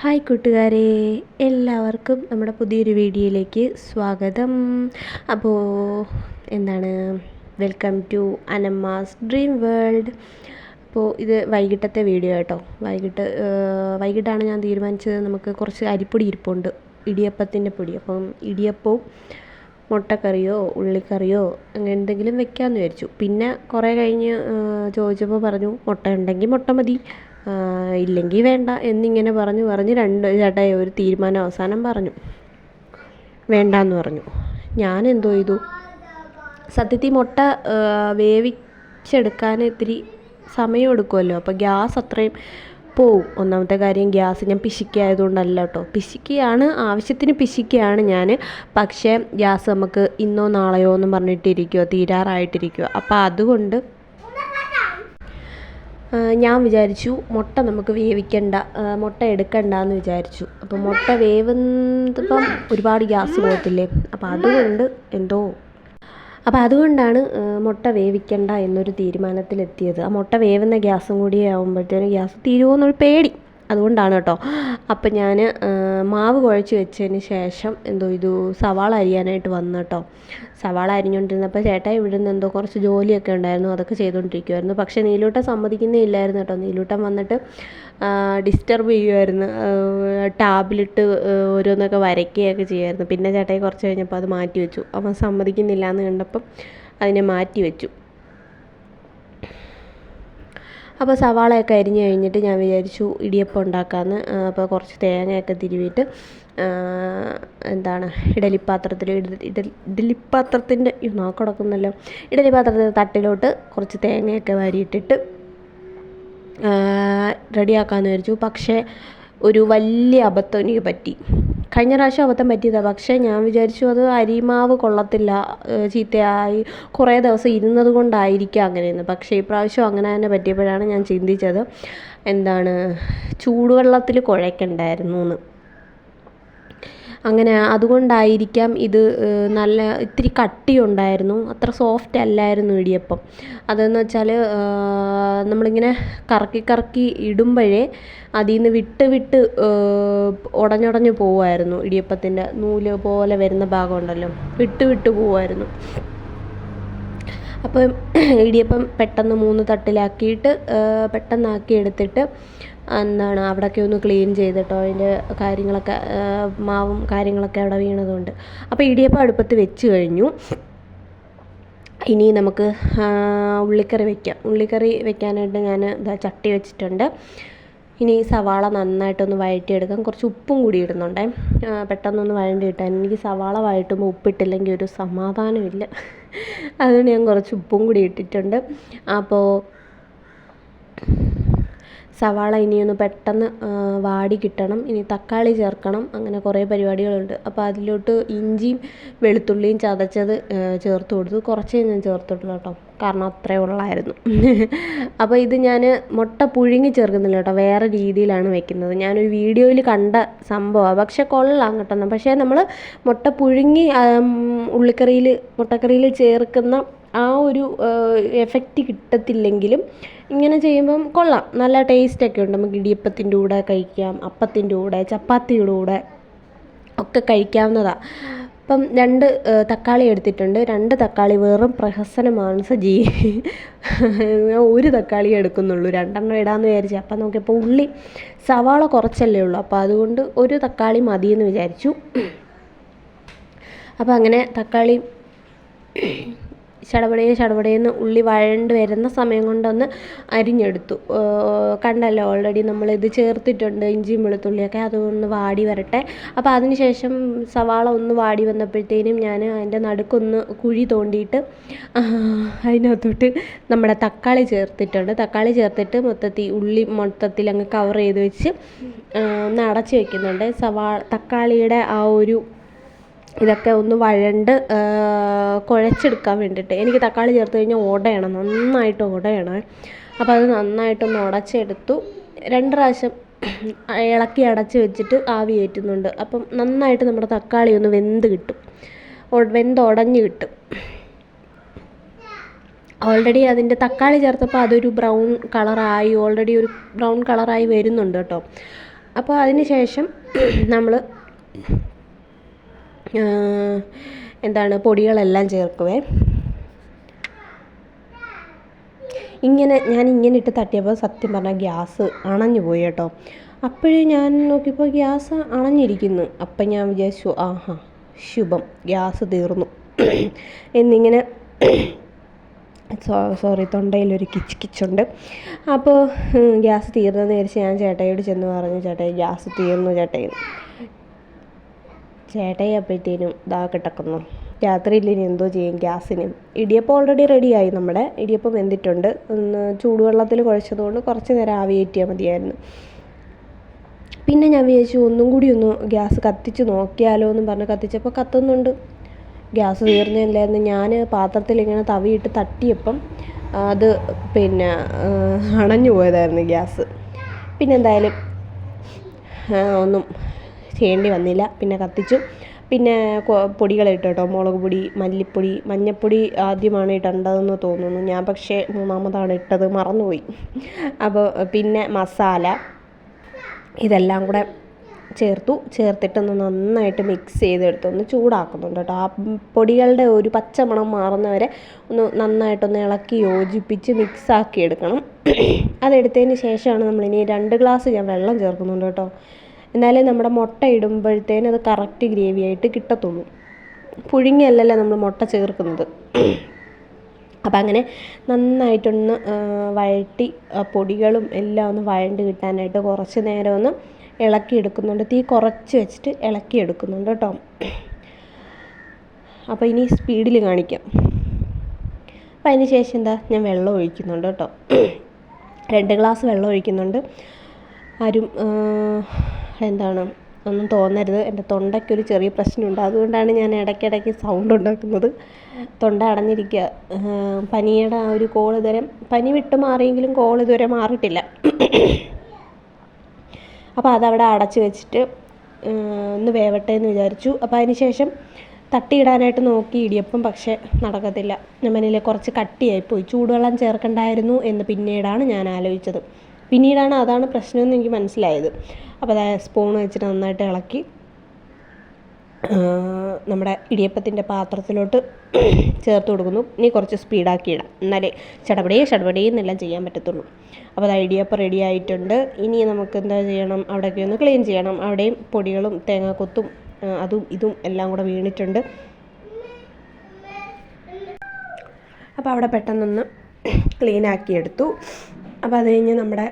Hi കൂട്ടുകാരെ എല്ലാവർക്കും നമ്മുടെ പുതിയൊരു വീഡിയോയിലേക്ക് സ്വാഗതം. അപ്പോൾ എന്താണ് welcome to Anamma's dream world അപ്പോൾ ഇത് വൈകിട്ടത്തെ വീഡിയോ കേട്ടോ വൈകിട്ട് വൈകിട്ടാണ് ഞാൻ തീരുമാനിച്ചത് നമുക്ക് കുറച്ച് അരിപ്പൊടി ഇരിപ്പുണ്ട്. ഇടിയപ്പത്തിന്റെ പൊടി. അപ്പം ഇടിയപ്പവും മുട്ടക്കറിയോ ഉള്ളിക്കറിയോ അങ്ങനെ എന്തെങ്കിലും വെക്കാമെന്ന് വിചാരിച്ചു. പിന്നെ കുറേ കഴിഞ്ഞ് ചോദിച്ചപ്പോൾ പറഞ്ഞു മുട്ട ഉണ്ടെങ്കിൽ മുട്ട മതി. ഇല്ലെങ്കിൽ വേണ്ട എന്നിങ്ങനെ പറഞ്ഞു പറഞ്ഞു രണ്ട് ചേട്ടായി ഒരു തീരുമാനം അവസാനം പറഞ്ഞു. വേണ്ടാന്ന് പറഞ്ഞു. ഞാൻ എന്തോ ചെയ്തു? സത്യത്തിൽ മുട്ട വേവിച്ചെടുക്കാൻ ഇത്തിരി സമയം എടുക്കുമല്ലോ അപ്പോൾ ഗ്യാസ് അത്രയും പോവും. ഒന്നാമത്തെ കാര്യം ഗ്യാസ് ഞാൻ പിശിക്കായതുകൊണ്ടല്ല കേട്ടോ പിശിക്കുകയാണ് ആവശ്യത്തിന് പിശിക്കുകയാണ് ഞാൻ പക്ഷേ ഗ്യാസ് നമുക്ക് ഇന്നോ നാളെയോ എന്നും പറഞ്ഞിട്ടിരിക്കുമോ തീരാറായിട്ടിരിക്കുമോ അപ്പോൾ അതുകൊണ്ട് ഞാൻ വിചാരിച്ചു മുട്ട നമുക്ക് വേവിക്കണ്ട മുട്ട എടുക്കണ്ട എന്ന് വിചാരിച്ചു. അപ്പോൾ മുട്ട വേവുന്നതിപ്പം ഒരുപാട് ഗ്യാസ് പോകത്തില്ലേ? അപ്പോൾ അതുകൊണ്ട് എന്തോ. അപ്പോൾ അതുകൊണ്ടാണ് മുട്ട വേവിക്കണ്ട എന്നൊരു തീരുമാനത്തിലെത്തിയത്. ആ മുട്ട വേവുന്ന ഗ്യാസും കൂടി ആകുമ്പോഴത്തേനും ഗ്യാസ് തീരുമോ എന്നൊരു പേടി. അതുകൊണ്ടാണ് കേട്ടോ. അപ്പം ഞാൻ മാവ് കുഴച്ച് വെച്ചതിന് ശേഷം എന്തോ ഇത് സവാള അരിയാനായിട്ട് വന്നു കേട്ടോ. സവാള അരിഞ്ഞുകൊണ്ടിരുന്നപ്പോൾ ചേട്ടാ ഇവിടെ നിന്ന് എന്തോ കുറച്ച് ജോലിയൊക്കെ ഉണ്ടായിരുന്നു അതൊക്കെ ചെയ്തുകൊണ്ടിരിക്കുമായിരുന്നു പക്ഷേ നീലൂട്ടൻ സമ്മതിക്കുന്നേ ഇല്ലായിരുന്നു കേട്ടോ. നീലൂട്ടൻ വന്നിട്ട് ഡിസ്റ്റർബ് ചെയ്യുമായിരുന്നു ടാബിലിട്ട് ഓരോന്നൊക്കെ വരയ്ക്കുകയൊക്കെ ചെയ്യുമായിരുന്നു പിന്നെ ചേട്ടായി കുറച്ച് കഴിഞ്ഞപ്പോൾ അത് മാറ്റി വെച്ചു. അവൻ സമ്മതിക്കുന്നില്ല എന്ന് കണ്ടപ്പം അതിനെ മാറ്റി വെച്ചു. അപ്പോൾ സവാളയൊക്കെ അരിഞ്ഞ് കഴിഞ്ഞിട്ട് ഞാൻ വിചാരിച്ചു ഇടിയപ്പം ഉണ്ടാക്കാമെന്ന് അപ്പോൾ കുറച്ച് തേങ്ങയൊക്കെ തിരുവിയിട്ട് എന്താണ് ഇഡലിപ്പാത്രത്തിൽ ഇഡലിപ്പാത്രത്തിന്റെ നോക്കിടക്കുന്നല്ലോ ഇഡലിപ്പാത്രത്തിന്റെ തട്ടിലോട്ട് കുറച്ച് തേങ്ങയൊക്കെ വാരിയിട്ടിട്ട് റെഡിയാക്കാമെന്ന് വിചാരിച്ചു. പക്ഷേ ഒരു വലിയ അബദ്ധം എനിക്ക് പറ്റി. കഴിഞ്ഞ പ്രാവശ്യം അബദ്ധം പറ്റിയതാണ് പക്ഷേ ഞാൻ വിചാരിച്ചു അത് അരിമാവ് കൊള്ളത്തില്ല. ചീത്തയായി കുറേ ദിവസം ഇരുന്നത് കൊണ്ടായിരിക്കാം അങ്ങനെയെന്ന്. പക്ഷേ ഇപ്രാവശ്യം പ്രാവശ്യം അങ്ങനെ തന്നെ പറ്റിയപ്പോഴാണ് ഞാൻ ചിന്തിച്ചത് എന്താണ് ചൂടുവെള്ളത്തിൽ കുഴയ്ക്കണ്ടായിരുന്നു എന്ന്. അങ്ങനെ അതുകൊണ്ടായിരിക്കാം ഇത് നല്ല ഇത്തിരി കട്ടിയുണ്ടായിരുന്നു. അത്ര സോഫ്റ്റ് അല്ലായിരുന്നു ഇടിയപ്പം. അതെന്ന് വെച്ചാൽ നമ്മളിങ്ങനെ കറക്കി കറക്കി ഇടുമ്പോഴേ അതിൽ നിന്ന് വിട്ട് വിട്ട് ഉടഞ്ഞുടഞ്ഞ് പോവുമായിരുന്നു ഇടിയപ്പത്തിന്റെ നൂൽ പോലെ വരുന്ന ഭാഗം ഉണ്ടല്ലോ വിട്ട് വിട്ട് പോവുമായിരുന്നു. അപ്പം ഇടിയപ്പം പെട്ടെന്ന് മൂന്ന് തട്ടിലാക്കിയിട്ട് പെട്ടെന്നാക്കി എടുത്തിട്ട് എന്താണ് അവിടെയൊക്കെ ഒന്ന് ക്ലീൻ ചെയ്തിട്ടോ അതിന്റെ കാര്യങ്ങളൊക്കെ മാവും കാര്യങ്ങളൊക്കെ അവിടെ വീണതുകൊണ്ട്. അപ്പോൾ ഇടിയപ്പം അടുപ്പത്ത് വെച്ച് കഴിഞ്ഞു. ഇനി നമുക്ക് ഉള്ളിക്കറി വയ്ക്കാം ഉള്ളിക്കറി വെക്കാനായിട്ട് ഞാൻ ഇതാ ചട്ടി വെച്ചിട്ടുണ്ട്. ഇനി സവാള നന്നായിട്ടൊന്ന് വഴറ്റിയെടുക്കാം. കുറച്ച് ഉപ്പും കൂടി ഇടുന്നുണ്ടേ. പെട്ടെന്നൊന്ന് വഴണ്ടി കിട്ടാൻ. എനിക്ക് സവാള വഴറ്റുമ്പോൾ ഉപ്പിട്ടില്ലെങ്കിൽ ഒരു സമാധാനമില്ല. അതുകൊണ്ട് ഞാൻ കുറച്ച് ഉപ്പും കൂടി ഇട്ടിട്ടുണ്ട്. അപ്പോൾ സവാള ഇനിയൊന്ന് പെട്ടെന്ന് വാടി കിട്ടണം. ഇനി തക്കാളി ചേർക്കണം. അങ്ങനെ കുറേ പരിപാടികളുണ്ട്. അപ്പോൾ അതിലോട്ട് ഇഞ്ചിയും വെളുത്തുള്ളിയും ചതച്ചത് ചേർത്ത് കൊടുത്തു. കുറച്ചേ ഞാൻ ചേർത്തിട്ടുള്ളൂ കേട്ടോ. കാരണം അത്രേ ഉള്ളായിരുന്നു. അപ്പോൾ ഇത് ഞാൻ മുട്ട പുഴുങ്ങി ചേർക്കുന്നില്ല കേട്ടോ. വേറെ രീതിയിലാണ് വെക്കുന്നത്. ഞാനൊരു വീഡിയോയിൽ കണ്ട സംഭവമാണ്. പക്ഷെ കൊള്ളാം കേട്ടോ. പക്ഷേ നമ്മൾ മുട്ട പുഴുങ്ങി ഉള്ളിക്കറിയിൽ മുട്ടക്കറിയിൽ ചേർക്കുന്ന ആ ഒരു എഫക്റ്റ് കിട്ടത്തില്ലെങ്കിലും ഇങ്ങനെ ചെയ്യുമ്പം കൊള്ളാം. നല്ല ടേസ്റ്റൊക്കെ ഉണ്ട്. നമുക്ക് ഇടിയപ്പത്തിന്റെ കൂടെ കഴിക്കാം അപ്പത്തിന്റെ കൂടെ ചപ്പാത്തിയുടെ കൂടെ ഒക്കെ കഴിക്കാവുന്നതാണ് അപ്പം രണ്ട് തക്കാളി എടുത്തിട്ടുണ്ട്. രണ്ട് തക്കാളി വെറും പ്രഹസനമാണ് സജി. ഒരു തക്കാളി എടുക്കുന്നുള്ളൂ. രണ്ടെണ്ണം ഇടാമെന്ന് വിചാരിച്ചു. അപ്പം നോക്കിയപ്പോൾ ഉള്ളി സവാള കുറച്ചല്ലേ ഉള്ളൂ. അപ്പോൾ അതുകൊണ്ട് ഒരു തക്കാളി മതിയെന്ന് വിചാരിച്ചു. അപ്പോൾ അങ്ങനെ തക്കാളി ചടപടേ ചടപടയെന്ന് ഉള്ളി വഴണ്ട് വരുന്ന സമയം കൊണ്ടൊന്ന് അരിഞ്ഞെടുത്തു. കണ്ടല്ലോ ഓൾറെഡി നമ്മളിത് ചേർത്തിട്ടുണ്ട് ഇഞ്ചിയും വെളുത്തുള്ളിയൊക്കെ അതൊന്ന് വാടി വരട്ടെ. അപ്പോൾ അതിന് ശേഷം സവാള ഒന്ന് വാടി വന്നപ്പോഴത്തേനും ഞാൻ അതിന്റെ നടുക്കൊന്ന് കുഴി തോണ്ടിയിട്ട് അതിനകത്തോട്ട് നമ്മുടെ തക്കാളി ചേർത്തിട്ടുണ്ട്. തക്കാളി ചേർത്തിട്ട് മൊത്തത്തിൽ ഉള്ളി മൊത്തത്തിൽ അങ്ങ് കവർ ചെയ്ത് വെച്ച് ഒന്ന് അടച്ച് വെക്കുന്നുണ്ട്. സവാള തക്കാളിയുടെ ആ ഒരു ഇതൊക്കെ ഒന്ന് വഴണ്ട് കുഴച്ചെടുക്കാൻ വേണ്ടിയിട്ട്. എനിക്ക് തക്കാളി ചേർത്ത് കഴിഞ്ഞാൽ ഓടയണം നന്നായിട്ട് ഓടയണം അപ്പോൾ അത് നന്നായിട്ടൊന്ന് ഉടച്ചെടുത്തു. രണ്ട് പ്രാവശ്യം ഇളക്കി അടച്ച് വെച്ചിട്ട് ആവി കയറ്റുന്നുണ്ട് അപ്പം നന്നായിട്ട് നമ്മുടെ തക്കാളി ഒന്ന് വെന്ത് കിട്ടും. വെന്ത് ഉടഞ്ഞ് കിട്ടും. ഓൾറെഡി അതിന്റെ തക്കാളി ചേർത്തപ്പോൾ അതൊരു ബ്രൗൺ കളറായി ഓൾറെഡി ഒരു ബ്രൗൺ കളറായി വരുന്നുണ്ട് കേട്ടോ. അപ്പോൾ അതിന് ശേഷം നമ്മൾ എന്താണ് പൊടികളെല്ലാം ചേർക്കുവേ. ഇങ്ങനെ ഞാൻ ഇങ്ങനെ ഇട്ട് തട്ടിയപ്പോൾ സത്യം പറഞ്ഞാൽ ഗ്യാസ് അണഞ്ഞു പോയി കേട്ടോ. അപ്പോഴേ ഞാൻ നോക്കിയപ്പോൾ ഗ്യാസ് അണഞ്ഞിരിക്കുന്നു. അപ്പം ഞാൻ വിചാരിച്ചു ആഹാ ശുഭം ഗ്യാസ് തീർന്നു. എന്നിങ്ങനെ സോറി തൊണ്ടയിലൊരു കിച്ച് കിച്ചുണ്ട്. അപ്പോൾ ഗ്യാസ് തീർന്നെന്ന് വിചാരിച്ച് ഞാൻ ചേട്ടയോട് ചെന്ന് പറഞ്ഞു ചേട്ടായി ഗ്യാസ് തീർന്നു ചേട്ടായി ചേട്ടായി അപ്പോഴത്തേനും ഇതാ കിടക്കുന്നു. രാത്രിയിൽ ഇനി എന്തോ ചെയ്യും ഗ്യാസിന്. ഇടിയപ്പം ഓൾറെഡി റെഡിയായി നമ്മുടെ. ഇടിയപ്പം വെന്തിട്ടുണ്ട്. ഒന്ന് ചൂടുവെള്ളത്തിൽ കുഴച്ചതുകൊണ്ട് കുറച്ച് നേരം ആവി കയറ്റിയാൽ മതിയായിരുന്നു. പിന്നെ ഞാൻ വിചാരിച്ചു ഒന്നും കൂടി ഒന്ന് ഗ്യാസ് കത്തിച്ച് നോക്കിയാലോ എന്ന് പറഞ്ഞ് കത്തിച്ചപ്പോൾ കത്തുന്നുണ്ട്. ഗ്യാസ് തീർന്നില്ലായിരുന്നു. ഞാൻ പാത്രത്തിൽ ഇങ്ങനെ തവിയിട്ട് തട്ടിയപ്പം അത് പിന്നെ അണഞ്ഞു പോയതായിരുന്നു ഗ്യാസ്. പിന്നെ എന്തായാലും ഒന്നും ചെയ്യേണ്ടി വന്നില്ല. പിന്നെ കത്തിച്ചു. പിന്നെ പൊടികളിട്ടു കേട്ടോ. മുളക് പൊടി മല്ലിപ്പൊടി മഞ്ഞൾപ്പൊടി ആദ്യമാണ് ഇടേണ്ടതെന്ന് തോന്നുന്നു. ഞാൻ പക്ഷേ മൂന്നാമതാണ് ഇട്ടത്. മറന്നുപോയി. അപ്പോൾ പിന്നെ മസാല. ഇതെല്ലാം കൂടെ ചേർത്തു. ചേർത്തിട്ടൊന്ന് നന്നായിട്ട് മിക്സ് ചെയ്തെടുത്ത്. ഒന്ന് ചൂടാക്കുന്നുണ്ട് കേട്ടോ. ആ പൊടികളുടെ ഒരു പച്ചമണം മാറുന്നവരെ ഒന്ന് നന്നായിട്ടൊന്ന് ഇളക്കി യോജിപ്പിച്ച് മിക്സ് ആക്കി എടുക്കണം. അതെടുത്തതിന് ശേഷമാണ് നമ്മളിനി രണ്ട് ഗ്ലാസ് ഞാൻ വെള്ളം ചേർക്കുന്നുണ്ട് കേട്ടോ. എന്നാലേ നമ്മുടെ മുട്ട ഇടുമ്പോഴത്തേന് അത് കറക്റ്റ് ഗ്രേവി ആയിട്ട് കിട്ടത്തുള്ളൂ. പുഴുങ്ങിയല്ലല്ലോ നമ്മൾ മുട്ട ചേർക്കുന്നത്. അപ്പം അങ്ങനെ നന്നായിട്ടൊന്ന് വഴറ്റി പൊടികളും എല്ലാം ഒന്ന് വഴണ്ട് കിട്ടാനായിട്ട് കുറച്ച് നേരം ഒന്ന് ഇളക്കി എടുക്കുന്നുണ്ട്. തീ കുറച്ച് വെച്ചിട്ട് ഇളക്കി എടുക്കുന്നുണ്ട് കേട്ടോ. അപ്പോൾ ഇനി സ്പീഡിൽ കാണിക്കാം. അപ്പോൾ അതിന് ശേഷം എന്താ? ഞാൻ വെള്ളം ഒഴിക്കുന്നുണ്ട് കേട്ടോ. രണ്ട് ഗ്ലാസ് വെള്ളം ഒഴിക്കുന്നുണ്ട്. ആരും എന്താണ് ഒന്നും തോന്നരുത്. എന്റെ തൊണ്ടയ്ക്കൊരു ചെറിയ പ്രശ്നമുണ്ട്. അതുകൊണ്ടാണ് ഞാൻ ഇടയ്ക്കിടയ്ക്ക് സൗണ്ട് ഉണ്ടാക്കുന്നത്. തൊണ്ട അടഞ്ഞിരിക്കുക. പനിയുടെ ആ ഒരു കോൾ ഇതുവരെ പനി വിട്ട് മാറിയെങ്കിലും കോൾ ഇതുവരെ മാറിയിട്ടില്ല. അപ്പോൾ അതവിടെ അടച്ചു വെച്ചിട്ട് ഒന്ന് വേവട്ടെ എന്ന് വിചാരിച്ചു. അപ്പോൾ അതിന് ശേഷം തട്ടിയിടാനായിട്ട് നോക്കി ഇടിയപ്പം പക്ഷേ നടക്കത്തില്ല. പറഞ്ഞില്ലേ കുറച്ച് കട്ടിയായിപ്പോയി ചൂടുവെള്ളം ചേർക്കണ്ടായിരുന്നു എന്ന് പിന്നീടാണ് ഞാൻ ആലോചിച്ചത്. പിന്നീടാണ് അതാണ് പ്രശ്നമെന്ന് എനിക്ക് മനസ്സിലായത്. അപ്പോൾ അതായത് സ്പൂൺ വെച്ചിട്ട് നന്നായിട്ട് ഇളക്കി നമ്മുടെ ഇടിയപ്പത്തിന്റെ പാത്രത്തിലോട്ട് ചേർത്ത് കൊടുക്കുന്നു. ഇനി കുറച്ച് സ്പീഡാക്കി ഇടാം. എന്നാലേ ചടപടേ ചടപടേ എന്നെല്ലാം ചെയ്യാൻ പറ്റത്തുള്ളൂ. അപ്പോൾ അത് ഇടിയപ്പം റെഡി ആയിട്ടുണ്ട്. ഇനി നമുക്ക് എന്താ ചെയ്യണം? അവിടെയൊക്കെ ഒന്ന് ക്ലീൻ ചെയ്യണം. അവിടെയും പൊടികളും തേങ്ങാക്കൊത്തും അതും ഇതും എല്ലാം കൂടെ വീണിട്ടുണ്ട്. അപ്പോൾ അവിടെ പെട്ടെന്നൊന്ന് എടുത്തു. അപ്പോൾ അത് കഴിഞ്ഞ് നമ്മുടെ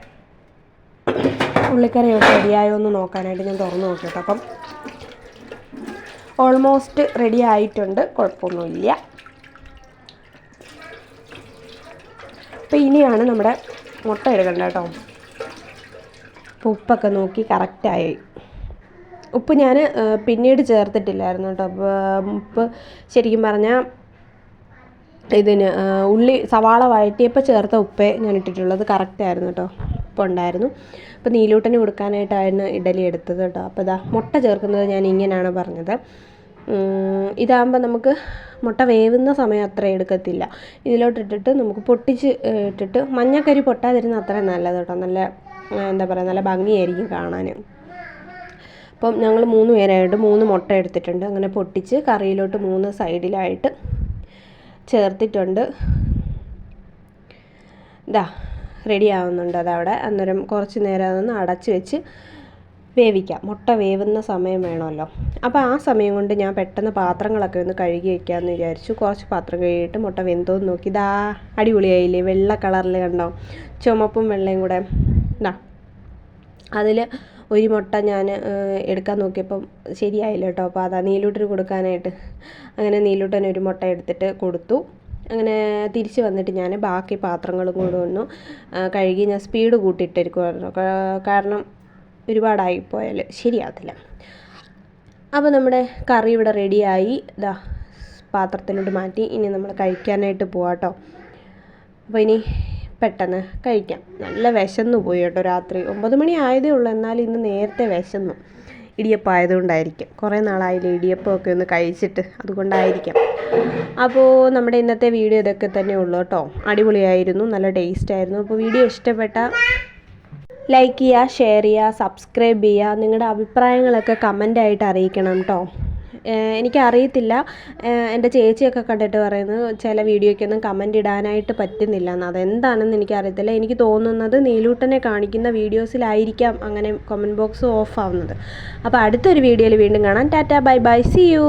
ഉള്ളിക്കറിയൊക്കെ റെഡിയായോ എന്ന് നോക്കാനായിട്ട് ഞാൻ തുറന്ന് നോക്കിയിട്ട്. അപ്പം ഓൾമോസ്റ്റ് റെഡി ആയിട്ടുണ്ട്. കുഴപ്പമൊന്നുമില്ല. അപ്പോൾ ഇനിയാണ് നമ്മുടെ മുട്ട എടുക്കേണ്ടത് കേട്ടോ. ഉപ്പൊക്കെ നോക്കി കറക്റ്റായി ഉപ്പ് ഞാൻ പിന്നീട് ചേർത്തിട്ടില്ലായിരുന്നു കേട്ടോ. അപ്പോൾ ഉപ്പ് ശരിക്കും പറഞ്ഞാൽ ഇതിന് ഉള്ളി സവാള വഴറ്റിയപ്പോൾ ചേർത്ത ഉപ്പേ ഞാൻ ഇട്ടിട്ടുള്ളത് കറക്റ്റായിരുന്നു കേട്ടോ ഉപ്പ് ഉണ്ടായിരുന്നു. അപ്പോൾ നീലൂട്ടന് കൊടുക്കാനായിട്ടായിരുന്നു ഇഡലി എടുത്തത് കേട്ടോ അപ്പോൾ ഇതാ മുട്ട ചേർക്കുന്നത് ഞാൻ ഇങ്ങനെയാണ് പറഞ്ഞത്. ഇതാകുമ്പോൾ നമുക്ക് മുട്ട വേവുന്ന സമയം അത്ര എടുക്കത്തില്ല. ഇതിലോട്ടിട്ടിട്ട് നമുക്ക് പൊട്ടിച്ച് ഇട്ടിട്ട് മഞ്ഞക്കരി പൊട്ടാതിരുന്ന അത്രയും നല്ലത് കേട്ടോ നല്ല എന്താ പറയുക നല്ല ഭംഗിയായിരിക്കും കാണാൻ അപ്പം ഞങ്ങൾ മൂന്ന് പേരായിട്ട് മൂന്ന് മുട്ട എടുത്തിട്ടുണ്ട്. അങ്ങനെ പൊട്ടിച്ച് കറിയിലോട്ട് മൂന്ന് സൈഡിലായിട്ട് ചേർത്തിട്ടുണ്ട്. ഇതാ റെഡി ആവുന്നുണ്ട് അതവിടെ. അന്നേരം കുറച്ച് നേരം അതൊന്ന് അടച്ച് വെച്ച് വേവിക്കാം. മുട്ട വേവുന്ന സമയം വേണമല്ലോ. അപ്പോൾ ആ സമയം കൊണ്ട് ഞാൻ പെട്ടെന്ന് പാത്രങ്ങളൊക്കെ ഒന്ന് കഴുകി വയ്ക്കാമെന്ന് വിചാരിച്ചു. കുറച്ച് പാത്രം കഴുകിയിട്ട് മുട്ട വെന്തോന്ന് നോക്കി. ഇതാ അടിപൊളിയായില്ലേ? വെള്ള കളറിൽ കണ്ടോ? ചുമപ്പും വെള്ളയും കൂടെ. ഇതാ അതിൽ ഒരു മുട്ട ഞാൻ എടുക്കാൻ നോക്കിയപ്പം ശരിയായില്ല കേട്ടോ. അപ്പോൾ അതാ നീലൂട്ടിന് കൊടുക്കാനായിട്ട്. അങ്ങനെ നീലൂട്ടന് ഒരു മുട്ട എടുത്തിട്ട് കൊടുത്തു. അങ്ങനെ തിരിച്ച് വന്നിട്ട് ഞാൻ ബാക്കി പാത്രങ്ങളും കൂടെ ഒന്ന് കഴുകി ഞാൻ സ്പീഡ് കൂട്ടിയിട്ടിരിക്കുമായിരുന്നു കാരണം ഒരുപാടായി പോയാൽ ശരിയാകത്തില്ല. അപ്പോൾ നമ്മുടെ കറി ഇവിടെ റെഡിയായി. ഇതാ പാത്രത്തിലോട്ട് മാറ്റി. ഇനി നമ്മൾ കഴിക്കാനായിട്ട് പോവാം കേട്ടോ അപ്പോൾ ഇനി പെട്ടെന്ന് കഴിക്കാം. നല്ല വിശന്നു പോയി കേട്ടോ രാത്രി. ഒമ്പത് മണി ആയതേ ഉള്ളൂ. എന്നാൽ ഇന്ന് നേരത്തെ വിശന്നു. ഇടിയപ്പം ആയതുകൊണ്ടായിരിക്കും. കുറേ നാളായില്ലേ ഇടിയപ്പമൊക്കെ ഒന്ന് കഴിച്ചിട്ട് അതുകൊണ്ടായിരിക്കാം. അപ്പോൾ നമ്മുടെ ഇന്നത്തെ വീഡിയോ ഇതൊക്കെ തന്നെ ഉള്ളൂ കേട്ടോ. അടിപൊളിയായിരുന്നു. നല്ല ടേസ്റ്റ് ആയിരുന്നു. അപ്പോൾ വീഡിയോ ഇഷ്ടപ്പെട്ട ലൈക്ക് ചെയ്യുക ഷെയർ ചെയ്യുക സബ്സ്ക്രൈബ് ചെയ്യുക. നിങ്ങളുടെ അഭിപ്രായങ്ങളൊക്കെ കമന്റായിട്ട് അറിയിക്കണം കേട്ടോ. എനിക്കറിയത്തില്ല. എന്റെ ചേച്ചിയൊക്കെ കണ്ടിട്ട് പറയുന്നു ചില വീഡിയോയ്ക്കൊന്നും കമന്റ് ഇടാനായിട്ട് പറ്റുന്നില്ല എന്ന് അതെന്താണെന്ന് എനിക്കറിയത്തില്ല. എനിക്ക് തോന്നുന്നത് നീലൂട്ടനെ കാണിക്കുന്ന വീഡിയോസിലായിരിക്കാം അങ്ങനെ കമന്റ് ബോക്സ് ഓഫ് ആവുന്നത്. അപ്പോൾ അടുത്തൊരു വീഡിയോയിൽ വീണ്ടും കാണാം. Tata bye bye. See you